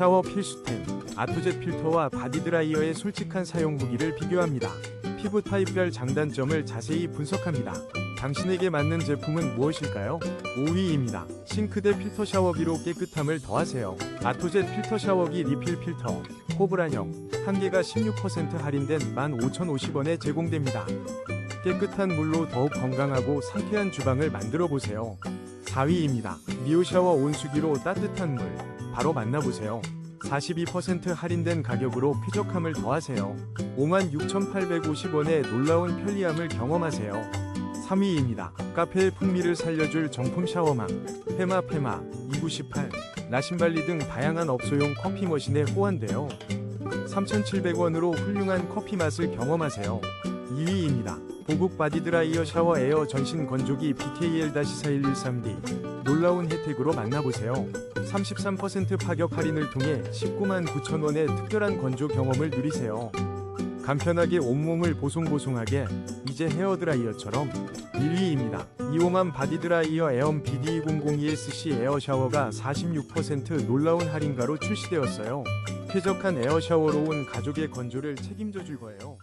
샤워 필수템 아토젯 필터와 바디드라이어의 솔직한 사용 후기를 비교합니다. 피부 타입별 장단점을 자세히 분석합니다. 당신에게 맞는 제품은 무엇일까요? 5위입니다. 싱크대 필터 샤워기로 깨끗함을 더하세요. 아토젯 필터 샤워기 리필 필터 호브라형 한 개가 16% 할인된 15,050원에 제공됩니다. 깨끗한 물로 더욱 건강하고 상쾌한 주방을 만들어 보세요. 4위입니다. 미오 샤워 온수기로 따뜻한 물 바로 만나보세요. 42% 할인된 가격으로 쾌적함을 더하세요. 56,850원의 놀라운 편리함을 경험하세요. 3위입니다. 카페의 풍미를 살려줄 정품 샤워망 페마 페마 2918 나신발리 등 다양한 업소용 커피 머신에 호환되어 3,700원으로 훌륭한 커피 맛을 경험하세요. 2위입니다. 보국 바디드라이어 샤워 에어 전신 건조기 BKL-4113D 놀라운 혜택으로 만나보세요. 33% 파격 할인을 통해 19만 9천원의 특별한 건조 경험을 누리세요. 간편하게 온몸을 보송보송하게 이제 헤어드라이어처럼 1위입니다. 이오만 바디드라이어 에엄 BD2002SC 에어 샤워가 46% 놀라운 할인가로 출시되었어요. 쾌적한 에어 샤워로 온 가족의 건조를 책임져 줄 거예요.